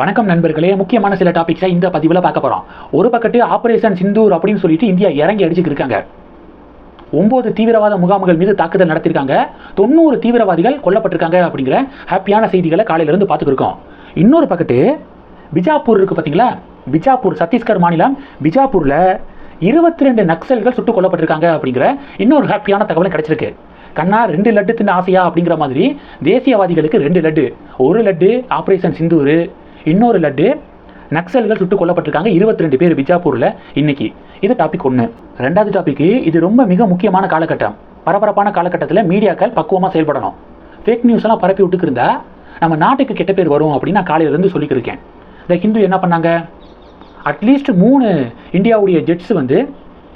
வணக்கம் நண்பர்களே. முக்கியமான சில டாபிக்ஸை இந்த பதிவில் பார்க்க போகிறோம் ஒரு பக்கத்து ஆபரேஷன் சிந்தூர் அப்படின்னு சொல்லிட்டு இந்தியா இறங்கி அடிச்சுட்டு இருக்காங்க. ஒன்பது தீவிரவாத முகாம்கள் மீது தாக்குதல் நடத்திருக்காங்க. தொண்ணூறு தீவிரவாதிகள் கொல்லப்பட்டிருக்காங்க அப்படிங்கிற ஹாப்பியான செய்திகளை காலையிலேருந்து பார்த்துக்கிருக்கோம் இன்னொரு பக்கத்து பிஜாப்பூர் இருக்கு பார்த்தீங்களா பிஜாப்பூர் சத்தீஸ்கர் மாநிலம் பிஜாப்பூரில் இருபத்தி ரெண்டு நக்சல்கள் சுட்டுக் கொல்லப்பட்டிருக்காங்க அப்படிங்கிற இன்னொரு ஹாப்பியான தகவலும் கிடைச்சிருக்கு. கண்ணா ரெண்டு லட்டு தின்ன ஆசையா அப்படிங்கிற மாதிரி தேசியவாதிகளுக்கு ரெண்டு லட்டு. ஒரு லட்டு ஆபரேஷன் சிந்தூர் இன்னொரு லட்டு. நக்சல்கள் சுட்டுக் கொல்லப்பட்டிருக்காங்க. இருபத்தி ரெண்டு பேர் பிஜாப்பூரில் இன்னைக்கு. இது டாபிக் ஒன்று ரெண்டாவது டாபிக் இது ரொம்ப மிக முக்கியமான காலகட்டம். பரபரப்பான காலகட்டத்தில் மீடியாக்கள் பக்குவமாக செயல்படணும். ஃபேக் நியூஸ் எல்லாம் பரப்பி விட்டுக்கிருந்தா நம்ம நாட்டுக்கு கெட்ட பேர் வரும் அப்படின்னு நான் காலையிலேருந்து சொல்லிக்கிருக்கேன். இந்த ஹிந்து என்ன பண்ணாங்க? அட்லீஸ்ட் மூணு இந்தியாவுடைய ஜெட்ஸ் வந்து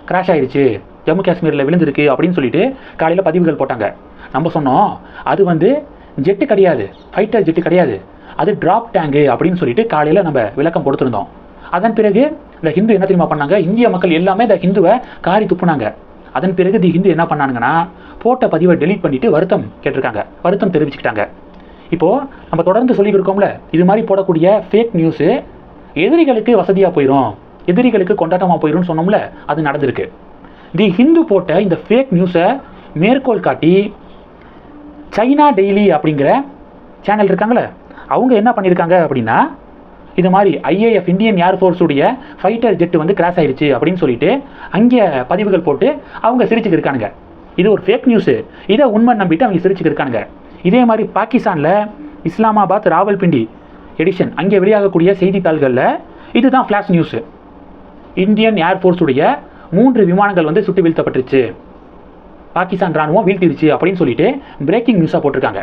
கிராஷ் ஆயிடுச்சு ஜம்மு காஷ்மீரில் விழுந்திருக்கு அப்படின்னு சொல்லிட்டு காலையில் பதிவுகள் போட்டாங்க. நம்ம சொன்னோம் அது வந்து ஜெட்டு கிடையாது. ஃபைட்டர் ஜெட்டு கிடையாது. அது டிராப் டேங்கு அப்படின்னு சொல்லிட்டு காலையில் நம்ம விளக்கம் கொடுத்துருந்தோம். அதன் பிறகு இந்த ஹிந்து என்ன தெரியுமா பண்ணாங்க? இந்திய மக்கள் எல்லாமே இந்த ஹிந்துவை காரி துப்புனாங்க. அதன் பிறகு தி ஹிந்து என்ன பண்ணானுங்கன்னா போட்ட பதிவை டெலீட் பண்ணிட்டு வருத்தம் கேட்டிருக்காங்க. வருத்தம் தெரிவிச்சுக்கிட்டாங்க. இப்போது நம்ம தொடர்ந்து சொல்லிட்டு இது மாதிரி போடக்கூடிய ஃபேக் நியூஸு எதிரிகளுக்கு வசதியாக போயிடும் எதிரிகளுக்கு கொண்டாட்டமாக போயிடும்னு சொன்னோம்ல அது நடந்திருக்கு. தி ஹிந்து போட்ட இந்த ஃபேக் நியூஸை மேற்கோள் காட்டி சைனா டெய்லி அப்படிங்கிற சேனல் இருக்காங்களே அவங்க என்ன பண்ணியிருக்காங்க அப்படின்னா இது மாதிரி ஐஏஎஃப் இந்தியன் ஏர்ஃபோர்ஸுடைய ஃபைட்டர் ஜெட் வந்து கிராஷ் ஆயிடுச்சு அப்படின்னு சொல்லிட்டு அங்கே பதிவுகள் போட்டு அவங்க சிரிச்சுக்கு இருக்கானுங்க. இது ஒரு ஃபேக் நியூஸு இதை உண்மை நம்பிட்டு அவங்க சிரிச்சுக்கு இருக்கானுங்க. இதே மாதிரி பாகிஸ்தானில் இஸ்லாமாபாத் ராவல்பிண்டி எடிஷன் அங்கே வெளியாகக்கூடிய செய்தித்தாள்களில் இதுதான் ஃப்ளாஷ் நியூஸு இந்தியன் ஏர்ஃபோர்ஸுடைய மூன்று விமானங்கள் வந்து சுட்டு வீழ்த்தப்பட்டுருச்சு. பாகிஸ்தான் ராணுவம் வீழ்த்திருச்சு அப்படின்னு சொல்லிட்டு பிரேக்கிங் நியூஸாக போட்டிருக்காங்க.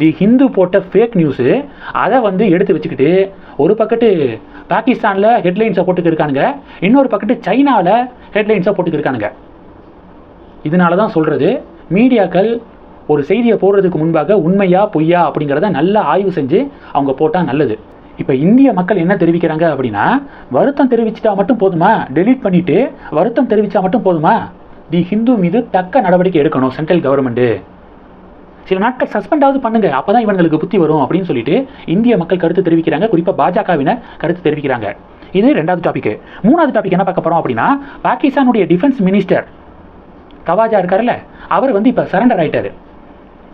தி ஹிந்து போட்ட ஃபேக் நியூஸு அதை வந்து எடுத்து வச்சுக்கிட்டு ஒரு பக்கத்து பாகிஸ்தானில் ஹெட்லைன்ஸை போட்டுக்கிருக்கானுங்க இன்னொரு பக்கத்து சைனாவில் ஹெட்லைன்ஸை போட்டுக்கிருக்கானுங்க இதனால தான் சொல்கிறது மீடியாக்கள் ஒரு செய்தியை போடுறதுக்கு முன்பாக உண்மையா பொய்யா அப்படிங்கிறத நல்லா ஆய்வு செஞ்சு அவங்க போட்டால் நல்லது. இப்போ இந்திய மக்கள் என்ன தெரிவிக்கிறாங்க அப்படின்னா வருத்தம் தெரிவிச்சிட்டா மட்டும் போதுமா? டெலீட் பண்ணிவிட்டு வருத்தம் தெரிவித்தா மட்டும் போதுமா? தி ஹிந்து மீது தக்க நடவடிக்கை எடுக்கணும் சென்ட்ரல் கவர்மெண்ட்டு சில நாட்கள் சஸ்பெண்ட் பண்ணுங்க அப்பதான் இவங்களுக்கு புத்தி வரும் அப்படின்னு சொல்லிட்டு இந்திய மக்கள் கருத்து தெரிவிக்கிறாங்க. குறிப்பாக பாஜகவினர் கருத்து தெரிவிக்கிறாங்க. இது ரெண்டாவது டாபிக் மூணாவது டாபிக் என்ன பார்க்க போறோம் அப்படின்னா பாகிஸ்தானுடைய டிஃபென்ஸ் மினிஸ்டர் கவாஜா இருக்கார்ல அவர் வந்து இப்போ சரண்டர் ஆயிட்டாரு.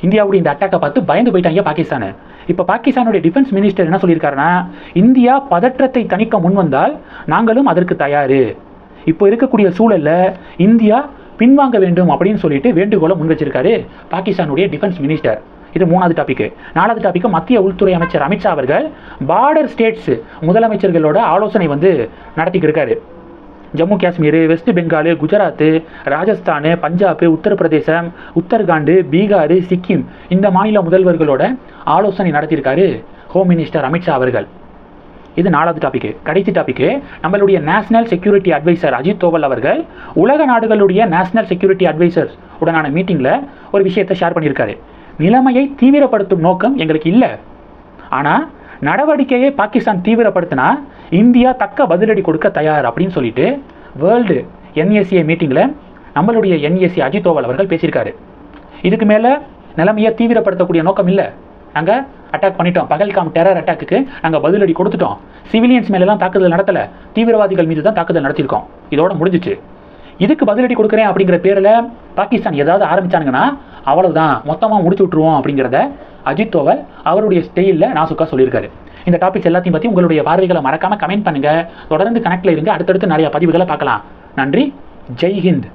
இந்தியாவுடைய இந்த அட்டாக்கை பார்த்து பயந்து போயிட்டாங்க பாகிஸ்தானு. இப்போ பாகிஸ்தானுடைய டிஃபென்ஸ் மினிஸ்டர் என்ன சொல்லியிருக்காருன்னா இந்தியா பதற்றத்தை தணிக்க முன்வந்தால் நாங்களும் அதற்கு தயார். இப்போ இருக்கக்கூடிய சூழல்ல இந்தியா பின்வாங்க வேண்டும் அப்படின்னு சொல்லிட்டு வேண்டுகோளை முன் வச்சிருக்காரு பாகிஸ்தானுடைய டிஃபென்ஸ் மினிஸ்டர் இது மூணாவது டாபிக் நாலாவது டாபிக் மத்திய உள்துறை அமைச்சர் அமித்ஷா அவர்கள் பார்டர் ஸ்டேட்ஸ் முதலமைச்சர்களோட ஆலோசனை வந்து நடத்திக்கிட்டு இருக்காரு. ஜம்மு காஷ்மீர் வெஸ்ட் பெங்கால் குஜராத் ராஜஸ்தான் பஞ்சாப் உத்தரப்பிரதேசம் உத்தரகாண்டு பீகார் சிக்கிம் இந்த மாநில முதல்வர்களோட ஆலோசனை நடத்தியிருக்காரு ஹோம் மினிஸ்டர் அமித்ஷா அவர்கள். இது நாலாவது டாபிக் கடைசி டாபிக் நம்மளுடைய national security advisor Ajit Doval அவர்கள் உலக நாடுகளுடைய நேஷனல் செக்யூரிட்டி அட்வைசர்ஸ் உடனான மீட்டிங்கில் ஒரு விஷயத்தை ஷேர் பண்ணியிருக்காரு. நிலைமையை தீவிரப்படுத்தும் நோக்கம் எங்களுக்கு இல்லை. ஆனால் நடவடிக்கையை பாகிஸ்தான் தீவிரப்படுத்தினா இந்தியா தக்க பதிலடி கொடுக்க தயார் அப்படின்னு சொல்லிட்டு வேர்ல்டு என்எஸ்ஏ மீட்டிங்கில் நம்மளுடைய என்எஸ்சி அஜித் தோவல் அவர்கள் பேசியிருக்காரு. இதுக்கு மேலே நிலைமையை தீவிரப்படுத்தக்கூடிய நோக்கம் இல்லை. நாங்கள் அட்டாக் பண்ணிட்டோம். பகல்காம் டெரர் அட்டாக்குக்கு நாங்கள் பதிலடி கொடுத்துட்டோம். சிவிலியன்ஸ் மேலெல்லாம் தாக்குதல் நடத்தலை. தீவிரவாதிகள் மீது தான் தாக்குதல் நடத்தியிருக்கோம். இதோட முடிஞ்சிச்சு. இதுக்கு பதிலடி கொடுக்குறேன் அப்படிங்கிற பேரில் பாகிஸ்தான் ஏதாவது ஆரம்பிச்சானுங்கன்னா அவ்வளவுதான். மொத்தமாக முடிச்சு விட்ருவோம் அப்படிங்கிறத அஜித் தோவல் அவருடைய ஸ்டைலில் நாசுக்கா சொல்லியிருக்காரு. இந்த டாபிக்ஸ் எல்லாத்தையும் பற்றி உங்களுடைய பார்வைகளை மறக்காமல் கமெண்ட் பண்ணுங்கள் தொடர்ந்து கனெக்டில் இருங்க. அடுத்தடுத்து நிறைய பதிவுகளை பார்க்கலாம். நன்றி. ஜெய் ஹிந்த்.